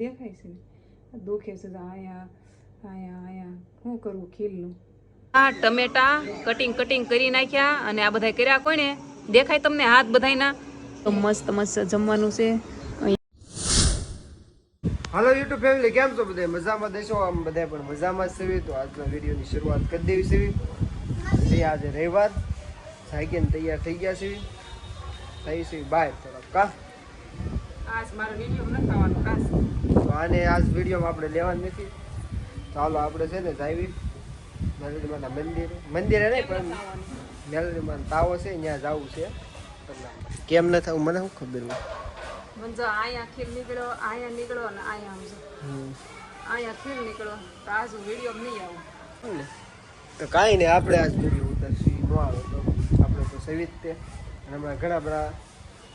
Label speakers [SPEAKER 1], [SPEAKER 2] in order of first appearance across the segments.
[SPEAKER 1] દેખાય છે ને દુખે છે આયા આયા આયા શું કરવું ખીલનું
[SPEAKER 2] આ ટમેટા કટિંગ કટિંગ કરી નાખ્યા અને આ બધા કર્યા કોને દેખાય તમને હાથ બધાયના તો મસ્ત મસ્ત જમવાનું છે
[SPEAKER 3] હાલો યુટ્યુબ ફેમિલી કેમ છો બધા મજામાં દેશો? આમ બધા પણ મજામાં જ છે. તો આજના વિડીયોની શરૂઆત કરી દેવી છે. તે આજે રવિવાર. સાયકલ તૈયાર થઈ ગયા છે થઈ છે બાય થોડાક કા
[SPEAKER 1] આજ મારો વીડિયો નખાવાનો ખાવાનો ખાસ.
[SPEAKER 3] તો આને આજ વિડીયોમાં આપણે લેવાનું નથી. ચાલો આપણે છે ને જાવી. મેલડીમાના મંદિરે. મંદિરે નહીં પણ મેલડીમાં તાવો છે ત્યાં જવું છે. કેમ ન થવું મને શું ખબર હોય?
[SPEAKER 1] મને જો અહીંયા ખીર નીકળ્યો અહીંયા નીકળો અને અહીંયા. અહીંયા ખીર નીકળો તો આજ વીડિયો નહીં આવું?
[SPEAKER 3] તો કાંઈ નહીં આપણે આજ વીડિયો ઉતરશી ન આવે તો. આપણે તો સવી જ તે. અને હમણાં ઘણા બધા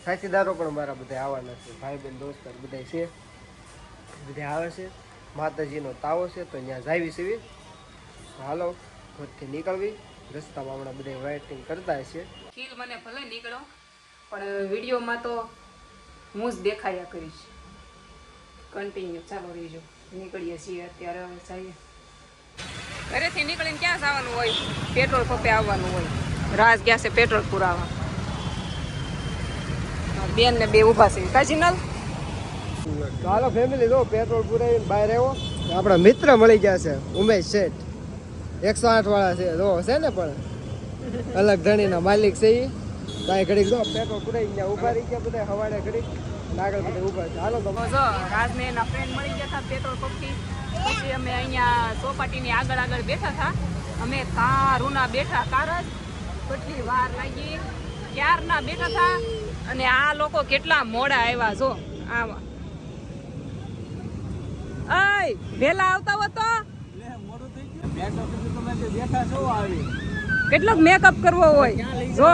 [SPEAKER 3] સાથીદારો પણ મારા બધા આવવાના છે ભાઈ બેન દોસ્તાર બધા છે. બધા આવે છે. માતાજીનો તાવો છે તો ત્યાં જાવી સીવી હાલો, ઘરથી નીકળવી. રસ્તામાં હમણાં બધા વેઇટિંગ કરતા છે
[SPEAKER 2] ખીલ મને ભલે નીકળો, પણ વિડીયોમાં તો હું જ દેખાયા કરીશ. કન્ટિન્યુ ચાલો રહીજો નીકળીએ છીએ અત્યારે, હવે જઈએ. ઘરેથી નીકળીને ક્યાં જવાનું હોય? પેટ્રોલ પંપે આવવાનું હોય. રાજ ગયા છે પેટ્રોલ પુરાવા? બેન ને બે ઊભા છે. કાજીનલ
[SPEAKER 3] હાલો ફેમિલી જો પેટ્રોલ પુરાવીને બહાર આવ્યો આપણા મિત્ર મળી ગયા છે, ઉમેશ શેઠ. એકસો આઠ વાળા છે, જો છે ને પણ? અલગ ધણીના માલિક છે એ ત્યાં ઘડીક જો પેટ્રોલ પૂરાઈ ગયા ઊભા રહી ગયા બધા, હવાડે અને આગળ બધા ઊભા છે. હાલો તો
[SPEAKER 2] તો રાતને એના ફ્રેન્ડ મળી ગયા હતા પેટ્રોલ પંપથી. પછી અમે અહીંયા ચોપાટીની આગળ આગળ બેઠા હતા. અમે કારુના બેઠા, કાર જ. કેટલી વાર લાગી. ક્યારના બેઠા હતા? અને આ લોકો કેટલા મોડા આવ્યા, જો. આવા. અય વેલા આવતા હો તો? કેટલોક મેકઅપ કરવો હોય? જો.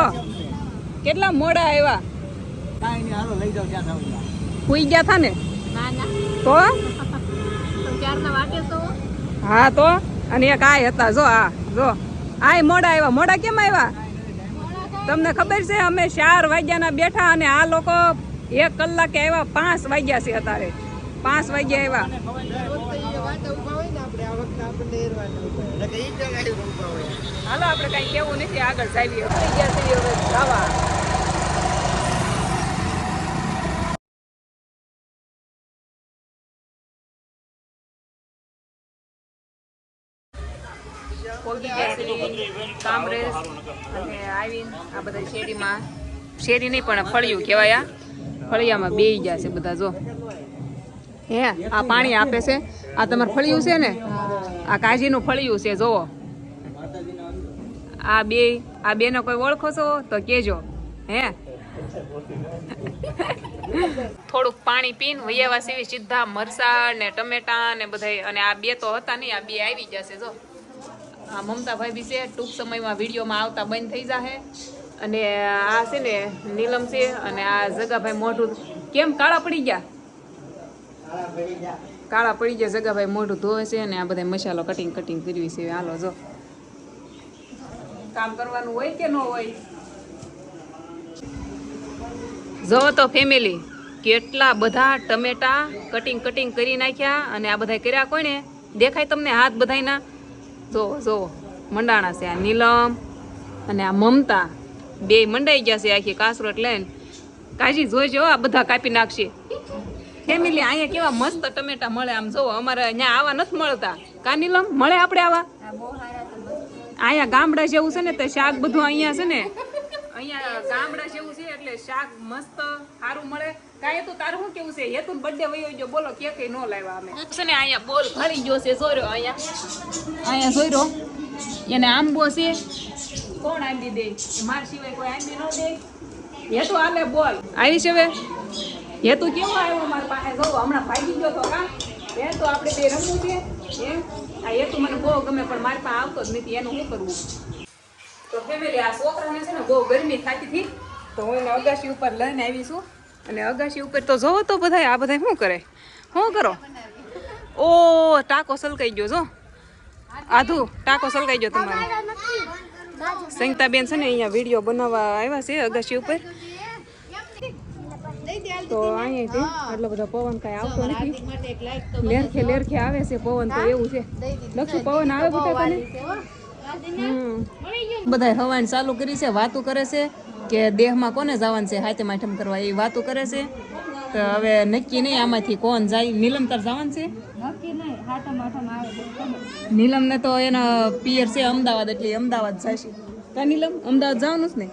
[SPEAKER 2] કેટલા મોડા આવ્યા? સુઈ ગયા હતા ને તો? હા તો? અને એક આય હતા જો આ જો. આય મોડા આવ્યા. મોડા કેમ આવ્યા? તમને ખબર છે અમે ચાર વાગ્યાના બેઠા અને આ લોકો એક કલાકે આવ્યા પાંચ વાગ્યા છે અત્યારે. પાંચ વાગ્યા આવ્યા. હાલો, આપણે કઈ કેવું નથી, આગળ આવીને આ બધા શેરીમાં. શેરી નહીં, પણ ફળિયું કહેવાય આ. ફળિયામાં બે ગયા છે બધા, જો. હે, આ પાણી આપે છે. આ તમારું ફળિયું છે ને? આ કાજીનું ફળિયું છે, જુઓ. આ બે, આ બેનો કોઈ ઓળખો છો તો કેજો હે? થોડુંક પાણી પીને વૈયાવા સીવી સીધા મરસા ને ટમેટા ને બધા અને આ બે તો હતા નહીં, આ બે આવી જશે જો આ મમતાભાઈ બી છે, ટૂંક સમયમાં વિડીયોમાં આવતા બંધ થઈ જશે અને આ છે ને, નીલમ છે, અને આ જગાભાઈ મોઢું. કેમ કાળા પડી ગયા? કાળા પડી ગયા, જગાભાઈ મોઢું ધોવે છે અને આ બધા મસાલો કટિંગ કટિંગ કરવી છે. હાલો જો. કામ કરવાનું હોય કે ન હોય? જો તો ફેમિલી કેટલા બધા ટમેટા કટિંગ કટિંગ કરી નાખ્યા અને આ બધા કર્યા કોઈને? દેખાય તમને હાથ બધાના જો જો, મંડાણા છે આ નીલમ અને આ મમતા. બે મંડાઈ ગયા છે આખી કાસરોટ લઈને. કાજી જોઈજો આ બધા કાપી નાખશે. ફેમિલી અહીંયા કેવા મસ્ત ટમેટા મળે આમ જોવો. અમારે અહીંયા આવા નથી મળતા. કાનીલમ મળે આપણે આવા? અહીંયા ગામડા જેવું છે ને તે શાક બધું અહીંયા છે ને? અહીંયા ગામડા જેવું છે એટલે શાક મસ્ત સારું મળે. કાંઈ તો તારું શું કેવું છે? હેતુ બર્થડે વયો ગયો. બોલો કે કઈ નો લાવ્યા અમે? છે ને અહીંયા બોલ ભરી ગયો છે જોર્યો અહીંયા. અહીંયા જોર્યો એને આંબો છે. કોણ આંબી દે? માર સિવાય કોઈ આંબી ન દે? હેતુ આલે બોલ. આવી છે હવે? હેતુ કેવો આવ્યો મારા પાસે? જો હમણાં ભાગી ગયો તો કા? એ તો આપણે બે રમવું છે એ આ હેતુ મને બહુ ગમે પણ મારી પાસે આવતો જ નથી એનું શું કરવું? તો ફેમિલી આ છોકરાને છે ને બહુ ગરમી થતી હતી તો હું એને અગાશી ઉપર લઈને આવી છું. અને અગાશી ઉપર તો જોવો તો બધા આ બધા શું કરે? શું કરો? ઓ ટાકો સલકાઈ ગયો જો. આધુ ટાકો સલકાઈ ગયો તમારે. સંગીતાબેન છે ને અહીંયા વીડિયો બનાવવા આવ્યા છે અગાશી ઉપર.
[SPEAKER 1] તો અહીંયાથી એટલો બધો પવન કાંઈ આવતો નથી. લેરખે લેરખે આવે છે પવન તો એવું છે. લક્ષુ પવન આવે બધા તને
[SPEAKER 2] બધા હવાન ચાલુ કરી છે વાતો કરે છે કે દેહમાં કોને જવાનું છે હાથે માઠમ કરવા એ વાતો કરે છે. તો હવે નક્કી નહીં આમાંથી કોણ જાય. નીલમ તાર જવાનું છે? નીલમ ને તો એનો પિયર છે અમદાવાદ એટલે અમદાવાદ જશે. કા નીલમ? અમદાવાદ જવાનું જ ને?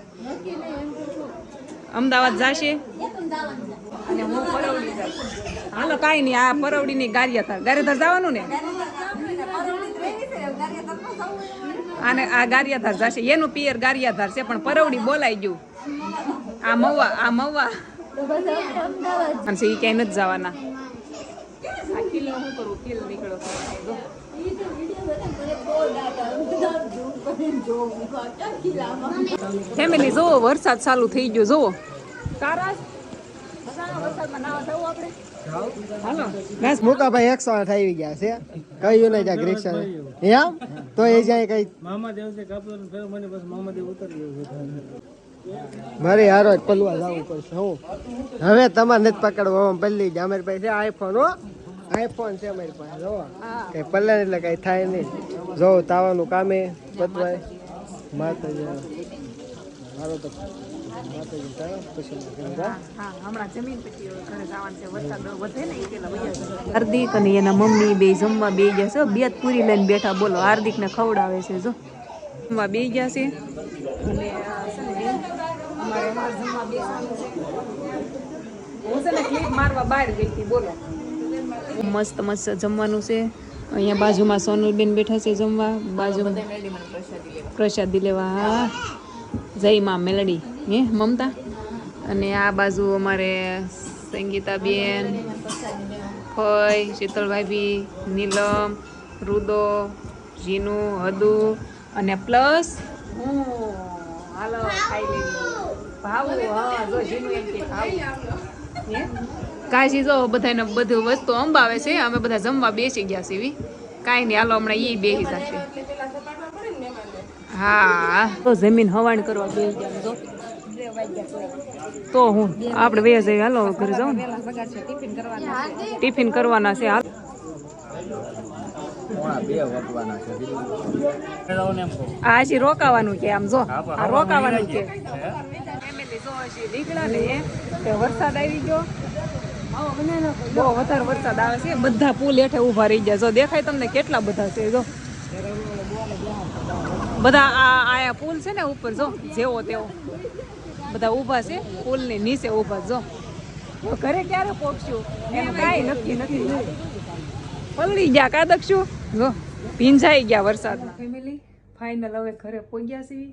[SPEAKER 2] અમદાવાદ જશે? અને હું પરવડી જાઉં. હાલો, કાંઈ નહીં, આ પરવડીની ગારિયાધાર ગારિયાધાર જવાનું ને? આને આ ગારિયાધાર જશે. એનું પિયર ગારિયાધાર છે, પણ પરવડી બોલાઈ ગયું. આ મવા આ મવા. અને એ ક્યાંય નથી જવાના. ફેમિલી જુઓ, વરસાદ ચાલુ થઈ ગયો, જુઓ. તારા વરસાદમાં નાવા જવું આપણે હાલો બસ
[SPEAKER 3] મુકાભાઈ એકસો આઠ આવી ગયા છે. કયું નહીં ત્યાં રિક્ષા એમ તો એ જાય કઈ
[SPEAKER 4] મામા છે કાપલો ફેર મને બસ મામા દેવ ઉતરી
[SPEAKER 3] મારે હારો પલવા જવું પડશે હું. હવે તમારે નથી પકડવા આમ પલ્લી જ. અમારી પાસે છે આઈફોન હો. આઈફોન છે અમારી પાસે જો કઈ પલ્લે એટલે કઈ થાય નહીં. જો તાવાનું કામે પતવાય માતાજી હારો તો
[SPEAKER 2] હાર્દિક અને એના મમ્મી બે જમવા બે ગયા છે. બે પૂરી લઈને બેઠા. બોલો હાર્દિક ને ખવડાવે છે જો. જમવા બે ગયા છે. મસ્ત મસ્ત જમવાનું છે. અહીંયા બાજુમાં સોનલબેન બેઠા છે જમવા. બાજુમાં પ્રસાદી લેવા હા. જય માં મેલડી. હે મમતા? અને આ બાજુ અમારે સંગીતાબેન ફય શીતલભાઈ નીલમ રુદો જીનુ હદુ અને પ્લસ હું હાલો ખાઈ લેવી ભાવું હા જો જીનુ એમ કે ભાવું. હે? કાશી જો બધાને બધું વસ્તુ અંબાવે છે અમે બધા જમવા બેસી ગયા છીએ કાંઈ નહીં હાલો હમણાં એ બેસી જશે. હા. તો જમીન હવાણ કરવા બેસી ગયા તો હું આપણે બે જઈએ હાલો ઘરે જાઉં ટિફિન કરવાના છે. હાલ. આ હજી રોકાવાનું કે આમ જો આ રોકાવાનું કે. નીકળ્યા ને વરસાદ આવી ગયો. બહુ વધારે વરસાદ આવે છે બધા પુલ હેઠે ઊભા રહી ગયા. જો દેખાય તમને કેટલા બધા છે જો. બધા આ આયા પુલ છે ને ઉપર જો જેવો તેવો. બધા ઊભા છે, પુલની નીચે ઊભા જો. ઘરે ક્યારે પહોંચશું એનું કાંઈ નક્કી નથી. પલળી ગયા કાદકશું જો, ભીંજાઈ ગયા વરસાદમાં. ફેમિલી ફાઇનલ હવે ઘરે પહોંચ્યા છીએ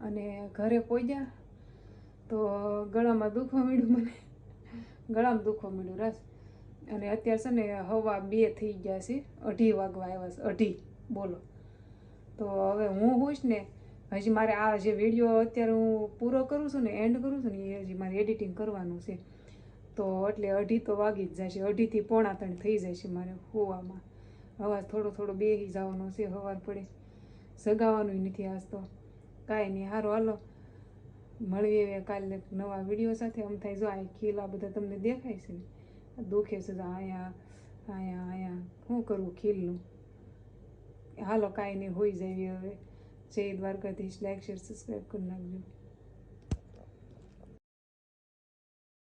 [SPEAKER 2] અને ઘરે પહોંચ્યા તો ગળામાં દુખવા મળ્યું મને. ગળામાં દુખવા મળ્યું રસ. અને અત્યારે છે ને હવા બે થઈ ગયા છે. અઢી વાગવા આવ્યા છે. અઢી. બોલો. તો હવે હું હોઈશ ને હજી મારે આ જે વીડિયો અત્યારે હું પૂરો કરું છું ને એન્ડ કરું છું ને એ હજી મારે એડિટિંગ કરવાનું છે. તો એટલે અઢી તો વાગી જ જશે. અઢીથી પોણા ત્રણ થઈ જશે મારે હોવામાં. અવાજ થોડો થોડો બેસી જવાનો છે સવાર પડે. સગાવાનું નથી આજ તો. કાંઈ નહીં. સારું હાલો. મળીએ હવે કાલે નવા વીડિયો સાથે. આમ થાય જો આ ખીલા બધા તમને દેખાય છે ને? દુખે છે અહીંયા અહીંયા અહીંયા શું કરવું ખીલનું? હાલો, કાંઈ નહીં. હોઈ જાય હવે. જય દ્વારકાધીશ લાઈક શેર સબસ્ક્રાઈબ કરી નાખજો